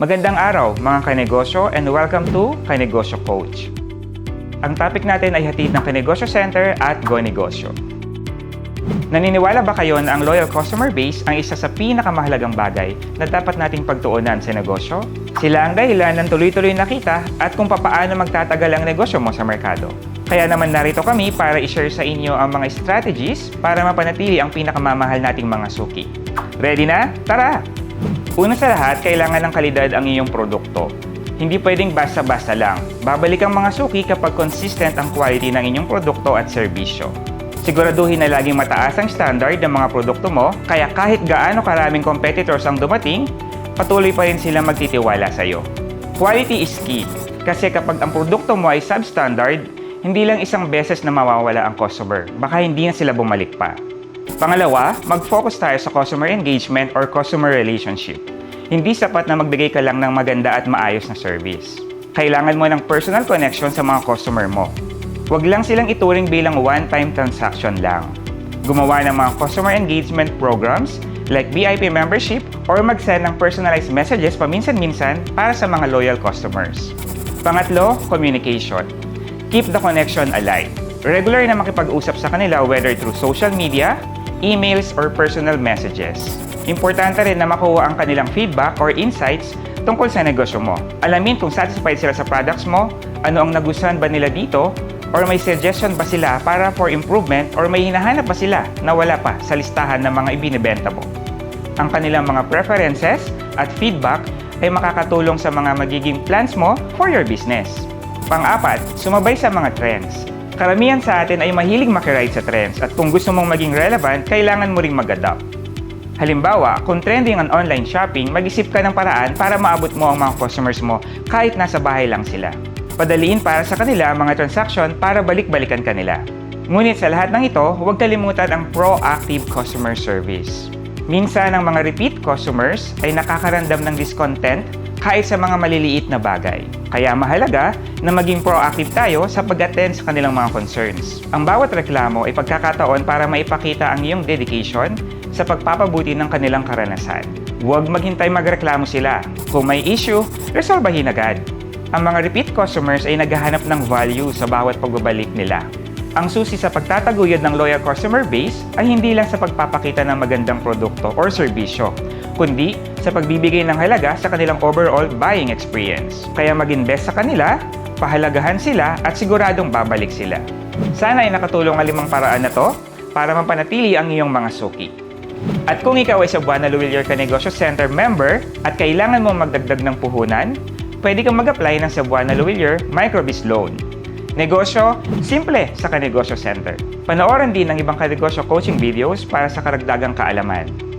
Magandang araw mga kanegosyo and welcome to Kanegosyo Coach. Ang topic natin ay hatid ng Kanegosyo Center at Go Negosyo. Naniniwala ba kayo na ang loyal customer base ang isa sa pinakamahalagang bagay na dapat nating pagtuunan sa negosyo? Sila ang dahilan ng tuloy-tuloy na kita at kung papaano magtatagal ang negosyo mo sa merkado. Kaya naman narito kami para i-share sa inyo ang mga strategies para mapanatili ang pinakamamahal nating mga suki. Ready na? Tara! Una sa lahat, kailangan ng kalidad ang iyong produkto. Hindi pwedeng basta-basta lang. Babalik ang mga suki kapag consistent ang quality ng inyong produkto at serbisyo. Siguraduhin na laging mataas ang standard ng mga produkto mo, kaya kahit gaano karaming competitors ang dumating, patuloy pa rin sila magtitiwala sa iyo. Quality is key, kasi kapag ang produkto mo ay substandard, hindi lang isang beses na mawawala ang customer, baka hindi na sila bumalik pa. Pangalawa, mag-focus tayo sa customer engagement or customer relationship. Hindi sapat na magbigay ka lang ng maganda at maayos na service. Kailangan mo ng personal connection sa mga customer mo. Huwag lang silang ituring bilang one-time transaction lang. Gumawa ng mga customer engagement programs like VIP membership or mag-send ng personalized messages paminsan-minsan para sa mga loyal customers. Pangatlo, communication. Keep the connection alive. Regular na makipag-usap sa kanila whether through social media, emails, or personal messages. Importante rin na makuha ang kanilang feedback or insights tungkol sa negosyo mo. Alamin kung satisfied sila sa products mo, ano ang nagustuhan ba nila dito, or may suggestion ba sila para for improvement or may hinahanap ba sila na wala pa sa listahan ng mga ibinibenta mo. Ang kanilang mga preferences at feedback ay makakatulong sa mga magiging plans mo for your business. Pang-apat, sumabay sa mga trends. Karamihan sa atin ay mahilig makiride sa trends at kung gusto mong maging relevant, kailangan mo ring mag-adapt. Halimbawa, kung trending ang online shopping, mag-isip ka ng paraan para maabot mo ang mga customers mo kahit nasa bahay lang sila. Padaliin para sa kanila ang mga transaction para balik-balikan kanila. Ngunit sa lahat ng ito, huwag kalimutan ang proactive customer service. Minsan ang mga repeat customers ay nakakaramdam ng discontent kahit sa mga maliliit na bagay. Kaya mahalaga na maging proactive tayo sa pag-attend sa kanilang mga concerns. Ang bawat reklamo ay pagkakataon para maipakita ang iyong dedication sa pagpapabuti ng kanilang karanasan. Huwag maghintay magreklamo sila. Kung may issue, resolbahin agad. Ang mga repeat customers ay naghahanap ng value sa bawat pagbabalik nila. Ang susi sa pagtataguyod ng loyal customer base ay hindi lang sa pagpapakita ng magandang produkto or serbisyo, kundi sa pagbibigay ng halaga sa kanilang overall buying experience. Kaya mag-invest sa kanila, pahalagahan sila at siguradong babalik sila. Sana ay nakatulong ang limang paraan na to para mapanatili ang iyong mga suki. At kung ikaw ay sa Buana Luwilier Negosyo Center member at kailangan mo magdagdag ng puhunan, pwede kang mag-apply ng Cebuana Luwilier Microbiz Loan. Negosyo, simple sa Kanegosyo Center. Panoorin din ng ibang kanegosyo coaching videos para sa karagdagang kaalaman.